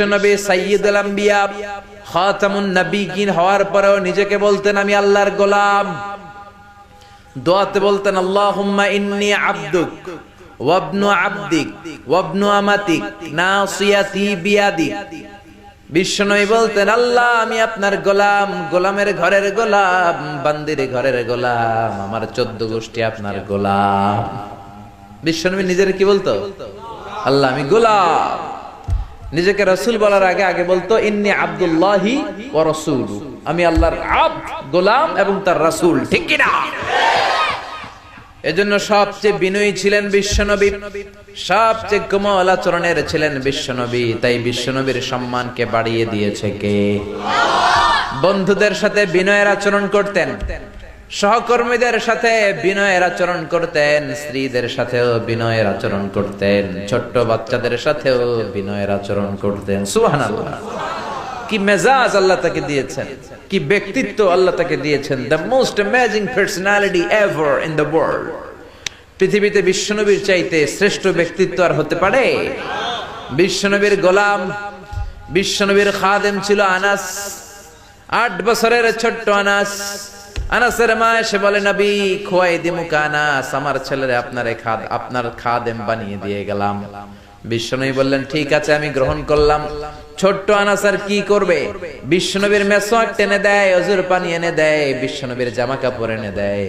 বিশ্বনবী সাইয়্যিদুল আম্বিয়া খাতামুন নবিয়িন হওয়ার পরেও নিজেকে বলতেন, আমি আল্লাহর গোলাম। দোয়াতে বলতেন, আল্লাহুম্মা ইন্নী আবদুক ওয়াবনু আবদিক ওয়াবনু আমাতিক নাসিয়াতি বিয়াদিক বিশ্বনবী বলতেন, আল্লাহ, আমি আপনার গোলাম, গোলামের ঘরের গোলাম, বান্দির ঘরের গোলাম, আমার চোদ্দ গোষ্ঠী আপনার গোলাম। বিশ্বনবী নিজের কি বলতো? আল্লাহ, আমি গোলাম। নিজেকে রসুল বলার আগে আগে বলতো, ইন্নি আব্দুল্লাহি ও রসুল। আমি আল্লাহর আব গোলাম এবং তার রসুল, ঠিক কিনা? এজন্য সবচেয়ে বিনয়ী ছিলেন বিশ্বনবী। সবচেয়ে কোমল আচরণের ছিলেন বিশ্বনবী। তাই বিশ্বনবীর সম্মানকে বাড়িয়ে দিয়েছে কে? বন্ধুদের সাথে বিনয়ের আচরণ করতেন। সহকর্মীদের সাথে বিনয়ের আচরণ করতেন, স্ত্রীদের সাথেও বিনয়ের আচরণ করতেন, ছোট্ট বাচ্চাদের সাথেও বিনয়ের আচরণ করতেন। সুবহানাল্লাহ। কি মেজাজ আল্লাহ তাকে দিয়েছেন, কি ব্যক্তিত্ব আল্লাহ তাকে দিয়েছেন the most amazing personality ever in the world পৃথিবীতে বিশ্বনবীর চাইতে শ্রেষ্ঠ ব্যক্তিত্ব আর হতে পারে? বিশ্বনবীর গোলাম, বিশ্বনবীর খাদেম ছিল আনাস, আট বছরের ছোট্ট আনাস আনাসের মা এসে বলে, নবী, খোয়াই দিমুক আনাস আমার ছেলেরে আপনার খাদ, আপনার খাদেম বানিয়ে দিয়ে গেলাম। বিশ্বনবী বললেন, ঠিক আছে, আমি গ্রহণ করলাম। ছোট্ট আনাস আর কি করবে? বিশ্বনবীর মেসোয়াক টেনে দেয়, অজুর পানি এনে দেয়, বিশ্বনবীর জামা কাপড় এনে দেয়।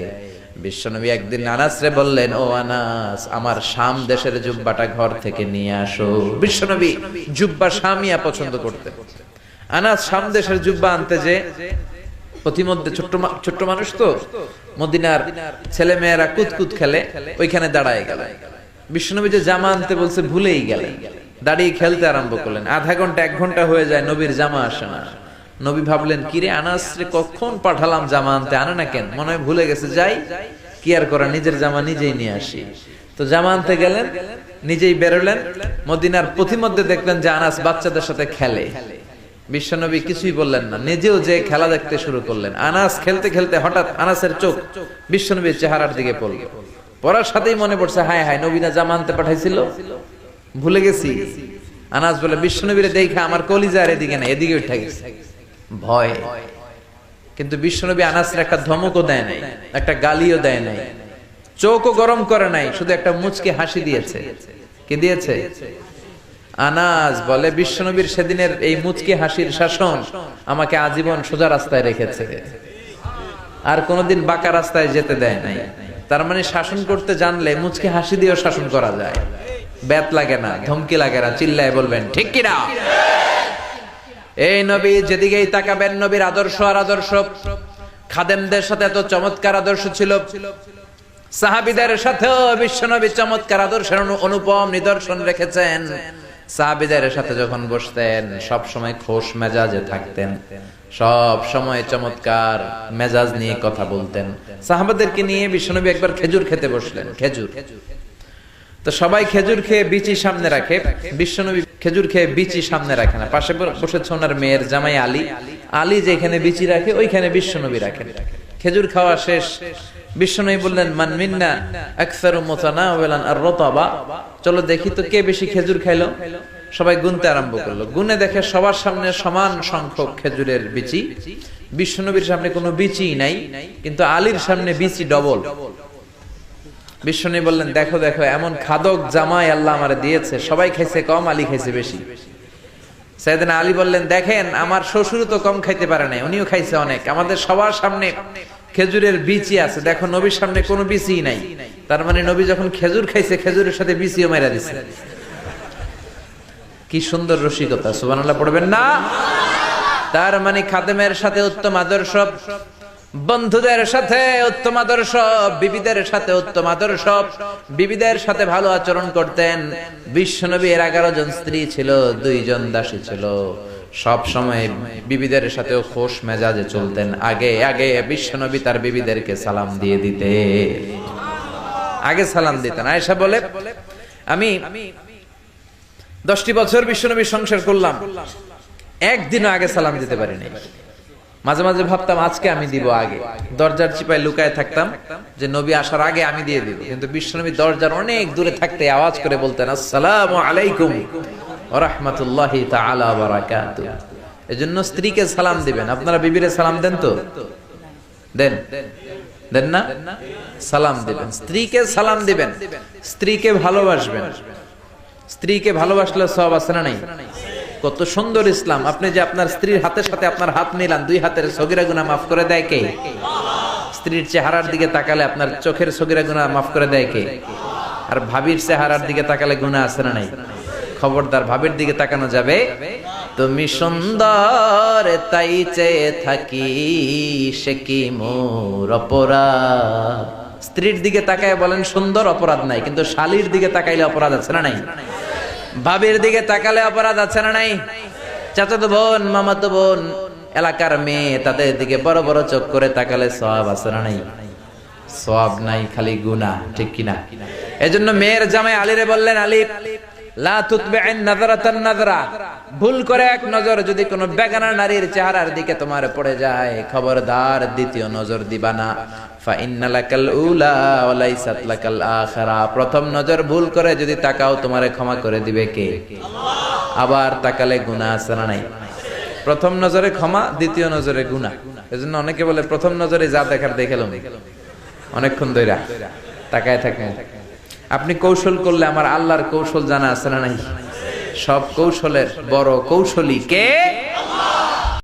বিশ্বনবী একদিন আনাস রে বললেন, ও আনাস, আমার শাম দেশের জুব্বাটা ঘর থেকে নিয়ে আসো। বিশ্বনবী জুব্বা শামিয়া পছন্দ করতে আনাস শাম দেশের জুব্বা আনতে যে প্রতিমধ্যে ছোট্ট ছোট্ট মানুষ তো? মদিনার ছেলে মেয়েরা কুতকুত খেলে, ওইখানে দাঁড়ায় গেল। বিশ্বনবী যে জামা আনতে বলছে, ভুলেই গেলেন দাঁড়িয়ে খেলতে আরম্ভ করলেন। আধা ঘণ্টা, এক ঘণ্টা হয়ে যায়, নবীর জামা আসে না। নবী ভাবলেন, কিরে আনাস রে, কখন পাঠালাম জামা আনতে? আনে না কেন? মনে হয় ভুলে গেছে, যাই। কি আর করা, নিজের জামা নিজেই নিয়ে আসি। তো জামা আনতে গেলেন, নিজেই বেরোলেন। মদিনার প্রতিমধ্যে দেখলেন যে আনাস বাচ্চাদের সাথে খেলে। বিশ্বনবী কিছুই বললেন না। নিজেও যে খেলা দেখতে শুরু করলেন। আনাস খেলতে খেলতে হঠাৎ আনাসের চোখ বিশ্বনবীর চেহারার দিকে পড়ল। পড়ার সাথেই মনে পড়ছে, হায় হায়, নবীনা জামা আনতে পাঠাইছিল। ভুলে গেছি। আনাস বলে, বিশ্বনবীরে দেখে আমার কলিজার এদিকে না এদিকে উঠে গেছে। ভয়। কিন্তু বিশ্বনবী আনাসের একটা ধমকও দেয় নাই, একটা গালিও দেয় নাই। চোখও গরম করে নাই, শুধু একটা মুচকে হাসি দিয়েছে। কি দিয়েছে? আনাজ বলে বিশ্বনবীর সেদিনের এই মুচকি হাসির শাসন আমাকে আজীবন সোজা রাস্তায় রেখেছে। আর কোনোদিন বাঁকা রাস্তায় যেতে দেয় নাই। তার মানে শাসন করতে জানলে মুচকি হাসি দিয়েও শাসন করা যায়। ব্যাত লাগে না, ধমকি লাগে না, চিল্লায় বলবেন, ঠিক কিনা এই নবী যেদিকেই তাকাবেন, নবীর আদর্শ আর আদর্শ। খাদেমদের সাথে এত চমৎকার আদর্শ ছিল। সাহাবিদের সাথেও বিশ্বনবী চমৎকার আদর্শের অনুপম নিদর্শন রেখেছেন। সাহাবিদের সাথে যখন বসতেন, সব সময় খোশ মেজাজে থাকতেন। সব সময় চমৎকার মেজাজ নিয়ে কথা বলতেন। সাহাবাদেরকে নিয়ে বিশ্বনবী একবার খেজুর খেতে বসলেন, খেজুর। তো সবাই খেজুর খেয়ে বিচি সামনে রাখে। বিশ্বনবী খেজুর খেয়ে বিচি সামনে রাখে না। পাশে বসেছে ওনার মেয়ের জামাই আলী। আলী যেখানে বিচি রাখে, ওইখানে বিশ্বনবী রাখেন। খেজুর খাওয়া শেষ। বিশ্বনবী বললেন, মান মিন্না, আকসারু মুতানাওয়ালান আর রতাবা চলো দেখি তো কে বেশি খেজুর খাইলো। সবাই গুনতে আরম্ভ করল। গুনে দেখে সবার সামনে সমান সংখ্যক খেজুরের বিচি। সামনে কোনো বিচি নাই, কিন্তু আলীর সামনে বিচি ডবল। বিশ্বনী বললেন, দেখো দেখো, এমন খাদক জামাই আল্লাহ আমার দিয়েছে। সবাই খাইছে কম, আলী খাইছে বেশি। সাইদিন আলী বললেন, দেখেন, আমার শ্বশুর তো কম খাইতে পারে নাই, উনিও খাইছে অনেক। আমাদের সবার সামনে খেজুরের বিচি আছে। দেখো, নবীর সামনে কোনো বিচি নাই। তার মানে নবী যখন খেজুর খাইছে, খেজুরের সাথে বিচিও মেরা দিছে। কি সুন্দর রসিকতা, সুবহানাল্লাহ, পড়বেন না? তার মানে খাদেমের সাথে উত্তম আদর্শ, বন্ধুদের সাথে উত্তম আদর্শ, বিবিদের সাথে উত্তম আদর্শ, বিবিদের সাথে ভালো আচরণ করতেন। বিশ্বনবী এর এগারো জন স্ত্রী ছিল, দুইজন দাসী ছিল। সব সময় বিবিদের সাথেও খোশ মেজাজে চলতেন। আগে আগে বিশ্বনবী তার বিবিদেরকে সালাম দিয়ে দিতে। আগে সালাম দিতেন। আয়েশা বলে, আমি দশটি বছর বিশ্বনবী সংসার করলাম। একদিনও আগে সালাম দিতে পারিনি। মাঝে মাঝে ভাবতাম, আজকে আমি দিব আগে। দরজার চিপায় লুকায় থাকতাম যে নবী আসার আগে আমি দিয়ে দিব। কিন্তু বিশ্বনবী দরজার অনেক দূরে থাকতে আওয়াজ করে বলতেন, আসসালামু আলাইকুম। রহমতুল্লাহ বারাকাতু এজন্য স্ত্রীকে সালাম দিবেন। আপনারা বিবিরে সালাম দেন তো? দেন। দেন না? সালাম দিবেন। স্ত্রীকে সালাম দিবেন। স্ত্রীকে ভালোবাসবেন। স্ত্রীকে ভালোবাসলে সব না নাই? কত সুন্দর ইসলাম। আপনি যে আপনার স্ত্রীর হাতের সাথে আপনার হাত মিলান, দুই হাতের সগিরা গুনাহ মাফ করে দেয় কে? স্ত্রীর চেহারার দিকে তাকালে আপনার চোখের সগিরা গুনাহ মাফ করে দেয় কে? আর ভাবির চেহারার দিকে তাকালে গুনাহ আছে না নাই? খবরদার ভাবির দিকে তাকানো যাবে? তুমি সুন্দর, তাই চেয়ে থাকি, সে কি মোর অপরাধ? স্ত্রীর দিকে তাকায় বলেন, সুন্দর অপরাধ নাই, কিন্তু শালির দিকে তাকাইলে অপরাধ আছে না নাই? ভাবির দিকে তাকালে অপরাধ আছে না নাই? চাচাতো বোন, মামাতো বোন, এলাকার মেয়ে, তাদের দিকে বড় বড় চোখ করে তাকালে সব আছে না নাই? সব নাই, খালি গুনাহ, ঠিক কিনা? এজন্য মেয়ের জামাই আলীরে বললেন আলী ভুল করে এক নজর, যদি কোনো বেগানা নারীর চেহারার দিকে তোমার পড়ে যায়, খবরদার দ্বিতীয় নজর দিবা না। প্রথম নজর ভুল করে যদি তাকাও, তোমারে ক্ষমা করে দিবে কে? আবার তাকালে গুনাহ আছে না নাই? প্রথম নজরে ক্ষমা, দ্বিতীয় নজরে গুনাহ। এজন্য অনেকে বলে, প্রথম নজরে যা দেখার দেখেলাম অনেকক্ষণ ধইরা তাকায় থাকেন। আপনি কৌশল করলে আমার আল্লাহর কৌশল জানা আছে না নাই? সব কৌশলের বড় কৌশলী কে?